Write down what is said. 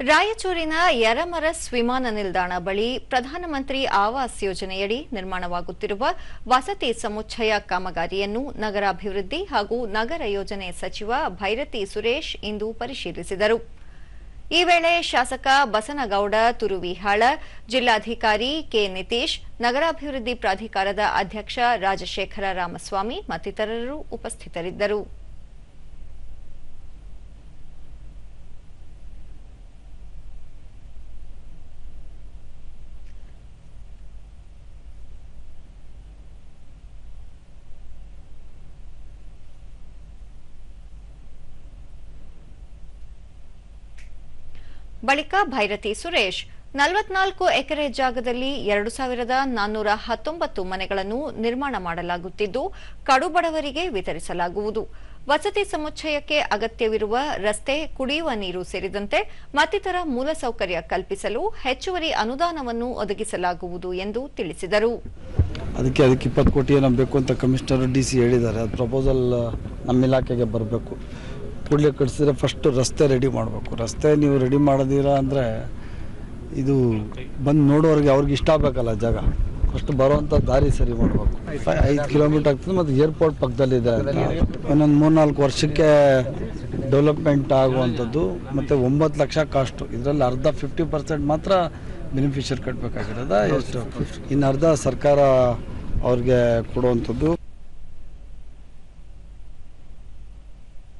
ರಾಯಚೂರಿನ ಯರಮರಸ್ ವಿಮಾನ ನಿಲ್ದಾಣ ಬಳಿ ಪ್ರಧಾನಮಂತ್ರಿ ಆವಾಸ್ ಯೋಜನೆಯಡಿ ನಿರ್ಮಾಣವಾಗುತ್ತಿರುವ ವಸತಿ ಸಮುಚ್ಚಯ ಕಾಮಗಾರಿಯನ್ನು ನಗರಾಭಿವೃದ್ಧಿ ಹಾಗೂ ನಗರ ಯೋಜನೆ ಸಚಿವ ಭೈರತಿ ಸುರೇಶ್ ಇಂದು ಪರಿಶೀಲಿಸಿದರು. ಈ ವೇಳೆ ಶಾಸಕ ಬಸನಗೌಡ, ತುರುವಿಹಾಳ ಜಿಲ್ಲಾಧಿಕಾರಿ ಕೆ. ನಿತೀಶ್, ನಗರಾಭಿವೃದ್ಧಿ ಪ್ರಾಧಿಕಾರದ ಅಧ್ಯಕ್ಷ ರಾಜಶೇಖರ ರಾಮಸ್ವಾಮಿ ಮತ್ತಿತರರು ಉಪಸ್ಥಿತರಿದ್ದರು. ಬಳಿಕ ಭೈರತಿ ಸುರೇಶ್, ನಲವತ್ನಾಲ್ಕು ಎಕರೆ ಜಾಗದಲ್ಲಿ ಎರಡು ಸಾವಿರದ ನಾನ್ನೂರ ಹತ್ತೊಂಬತ್ತು ಮನೆಗಳನ್ನು ನಿರ್ಮಾಣ ಮಾಡಲಾಗುತ್ತಿದ್ದು ಕಡುಬಡವರಿಗೆ ವಿತರಿಸಲಾಗುವುದು. ವಸತಿ ಸಮುಚ್ಚಯಕ್ಕೆ ಅಗತ್ಯವಿರುವ ರಸ್ತೆ, ಕುಡಿಯುವ ನೀರು ಸೇರಿದಂತೆ ಮತ್ತಿತರ ಮೂಲಸೌಕರ್ಯ ಕಲ್ಪಿಸಲು ಹೆಚ್ಚುವರಿ ಅನುದಾನವನ್ನು ಒದಗಿಸಲಾಗುವುದು ಎಂದು ತಿಳಿಸಿದರು. ಅದಕ್ಕೆ ಅದಕ್ಕೆ ಇಪ್ಪತ್ತು ಕೋಟಿ ಅಂತ ಕಮಿಷನರ್ ಡಿ ಸಿ ಹೇಳಿದ್ದಾರೆ. ಪ್ರಪೋಸಲ್ ನಮ್ಮ ಇಲಾಖೆಗೆ ಬರಬೇಕು. ಕೂಡಲೇ ಕಟ್ಸಿದ್ರೆ ಫಸ್ಟ್ ರಸ್ತೆ ರೆಡಿ ಮಾಡಬೇಕು. ರಸ್ತೆ ನೀವು ರೆಡಿ ಮಾಡೋದಿರ ಅಂದರೆ ಇದು ಬಂದು ನೋಡೋರಿಗೆ ಅವ್ರಿಗೆ ಇಷ್ಟ ಆಗಬೇಕಲ್ಲ ಜಾಗ. ಫಸ್ಟ್ ಬರೋವಂಥ ದಾರಿ ಸರಿ ಮಾಡಬೇಕು. ಐದು ಕಿಲೋಮೀಟರ್ ಆಗ್ತದೆ ಮತ್ತು ಏರ್ಪೋರ್ಟ್ ಪಕ್ಕದಲ್ಲಿದೆ ಇನ್ನೊಂದು ಮೂರ್ನಾಲ್ಕು ವರ್ಷಕ್ಕೆ ಡೆವಲಪ್ಮೆಂಟ್ ಆಗುವಂಥದ್ದು ಮತ್ತು ಒಂಬತ್ತು ಲಕ್ಷ ಕಾಸ್ಟು ಇದರಲ್ಲಿ ಅರ್ಧ ಫಿಫ್ಟಿ ಪರ್ಸೆಂಟ್ ಮಾತ್ರ ಬೆನಿಫಿಷರ್ ಕಟ್ಟಬೇಕಾಗಿರೋದ ಎಷ್ಟು ಇನ್ನು ಅರ್ಧ ಸರ್ಕಾರ ಅವ್ರಿಗೆ ಕೊಡುವಂಥದ್ದು.